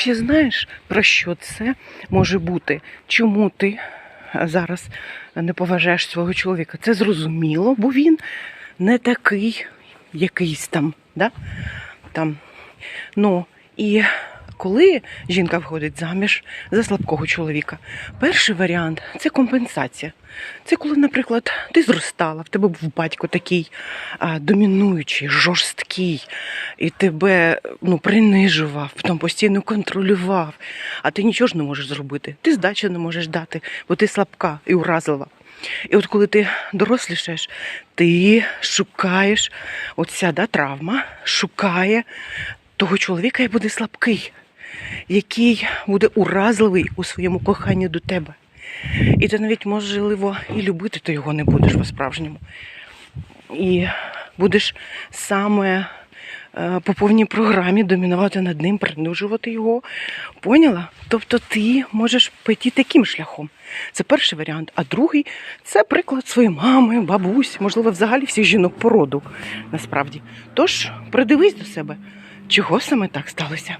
Чи знаєш, про що це може бути? Чому ти зараз не поважаєш свого чоловіка? Це зрозуміло, бо він не такий якийсь там, да? там. Ну, і коли жінка виходить заміж за слабкого чоловіка, перший варіант це компенсація. Це коли, наприклад, ти зростала, в тебе був батько такий а, домінуючий, жорсткий, і тебе ну, принижував, потім постійно контролював, а ти нічого ж не можеш зробити. Ти здачі не можеш дати, бо ти слабка і уразлива. І от коли ти дорослішаєш, ти шукаєш, оця да, травма шукає того чоловіка, який буде слабкий, який буде уразливий у своєму коханні до тебе. І ти навіть, можливо, і любити ти його не будеш по-справжньому. І будеш саме е, по повній програмі домінувати над ним, принижувати його. Поняла? Тобто ти можеш піти таким шляхом. Це перший варіант. А другий це приклад своєї мами, бабусь, можливо, взагалі всіх жінок породу, насправді. Тож придивись до себе, чого саме так сталося.